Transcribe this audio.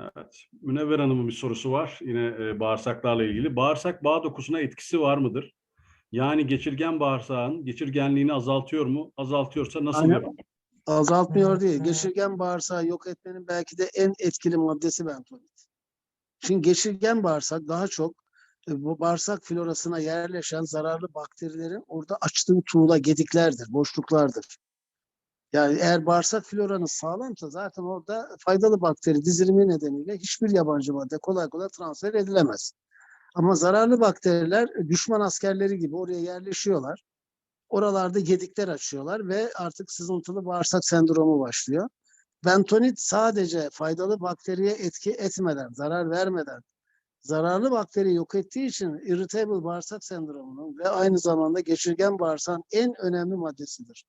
Evet. Münevver Hanım'ın bir sorusu var. Yine e, bağırsaklarla ilgili. Bağırsak bağ dokusuna etkisi var mıdır? Yani geçirgen bağırsağın geçirgenliğini azaltıyor mu? Azaltıyorsa nasıl Aynen. yapar? Azaltmıyor değil. Geçirgen bağırsağı yok etmenin belki de en etkili maddesi bentonit. Şimdi geçirgen bağırsak daha çok e, bu bağırsak florasına yerleşen zararlı bakterilerin orada açtığı tuğla gediklerdir, boşluklardır. Yani eğer bağırsak floranız sağlamsa zaten orada faydalı bakteri dizilimi nedeniyle hiçbir yabancı madde kolay kolay transfer edilemez. Ama zararlı bakteriler düşman askerleri gibi oraya yerleşiyorlar. Oralarda gedikler açıyorlar ve artık sızıntılı bağırsak sendromu başlıyor. Bentonit sadece faydalı bakteriye etki etmeden, zarar vermeden, zararlı bakteri yok ettiği için irritable bağırsak sendromunun ve aynı zamanda geçirgen bağırsağın en önemli maddesidir.